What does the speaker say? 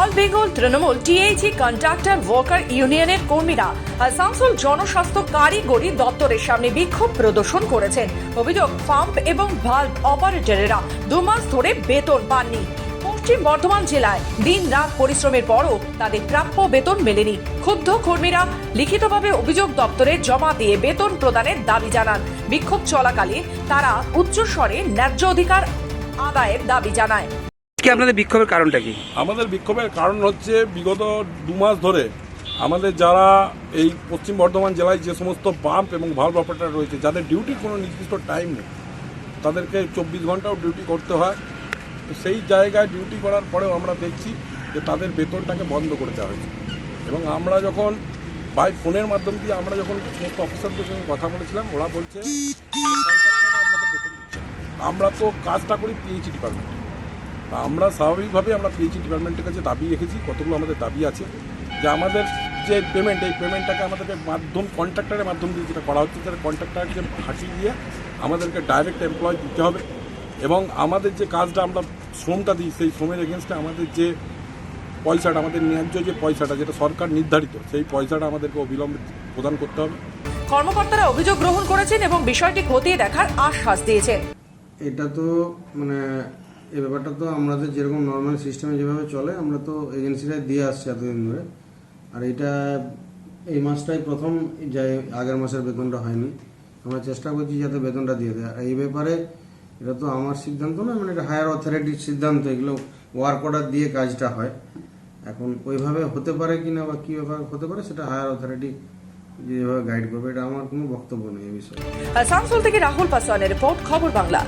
All Bengal, Trinamool টিএইচি contractor worker ইউনিয়নের কর্মীরা আসানসোল জনস্বাস্থ্য কারিগরি দপ্তরের সামনে বিক্ষোভ প্রদর্শন করেছেন। অভিযোগ, পাম্প এবং ভাল্ব অপারেটরেরা দু মাস ধরে বেতন পাননি। পশ্চিম বর্ধমান জেলায় দিন রাত পরিশ্রমের পরও তাদের প্রাপ্য বেতন মেলেনি। ক্ষুব্ধ কর্মীরা লিখিতভাবে অভিযোগ দপ্তরে জমা দিয়ে বেতন প্রদানের দাবি জানান। বিক্ষোভ চলাকালে তারা উচ্চস্বরে ন্যায্য অধিকার আদায়ের দাবি জানায়। কি আপনাদের বিক্ষোভের কারণটা কি? আমাদের বিক্ষোভের কারণ হচ্ছে বিগত দু মাস ধরে আমাদের যারা এই পশ্চিম বর্ধমান জেলায় যে সমস্ত পাম্প এবং ভাল্ভ অপারেটর রয়েছে, যাদের ডিউটির কোনো নির্দিষ্ট টাইম নেই, তাদেরকে চব্বিশ ঘন্টাও ডিউটি করতে হয়। তো সেই জায়গায় ডিউটি করার পরেও আমরা দেখছি যে তাদের বেতনটাকে বন্ধ করে দেওয়া হয়েছে। এবং আমরা যখন বাই ফোনের মাধ্যম দিয়ে আমরা যখন সমস্ত অফিসারদের সঙ্গে কথা বলেছিলাম, ওরা বলছে। আমরা তো কাজটা করি পিএইচি ডিপার্টমেন্টে আমরা স্বাভাবিকভাবে আমরা পিএইচি ডিপার্টমেন্টের কাছে দাবি রেখেছি কতগুলো আমাদের দাবি আছে যে আমাদের যে পেমেন্ট এই পেমেন্টটাকে আমাদেরকে মাধ্যম কন্ট্রাক্টরের মাধ্যম দিয়ে যেটা করা হচ্ছে সেটা কন্ট্রাক্টারকে হাঁটিয়ে দিয়ে আমাদেরকে ডাইরেক্ট এমপ্লয় দিতে হবে এবং আমাদের যে কাজটা আমরা শ্রমটা দিই সেই শ্রমের এগেনস্টে আমাদের যে পয়সাটা আমাদের ন্যায্য যে পয়সাটা যেটা সরকার নির্ধারিত সেই পয়সাটা আমাদেরকে অবিলম্বে প্রদান করতে হবে। কর্মকর্তারা অভিযোগ গ্রহণ করেছেন এবং বিষয়টি খতিয়ে দেখার আশ্বাস দিয়েছেন। এটা তো মানে এই ব্যাপারটা তো আমাদের যেরকম নর্মাল সিস্টেমে যেভাবে চলে, আমরা তো এজেন্সিরাই দিয়ে আসছি এতদিন ধরে। আর এটা এই মাসটাই প্রথম যাই আগের মাসের বেতনটা হয়নি। আমরা চেষ্টা করছি যাতে বেতনটা দিয়ে দেয়। আর এই ব্যাপারে এটা তো আমার সিদ্ধান্ত না মানে এটা হায়ার অথরিটির সিদ্ধান্ত, এগুলো ওয়ার্ক অর্ডার দিয়ে কাজটা হয়। এখন ওইভাবে হতে পারে কি না বা কী ব্যাপার হতে পারে, সেটা হায়ার অথরিটি যেভাবে গাইড করবে, এটা আমার কোনো বক্তব্য নেই এই বিষয়ে। থেকে রাহুল পাসওয়ানের রিপোর্ট, খবর বাংলা।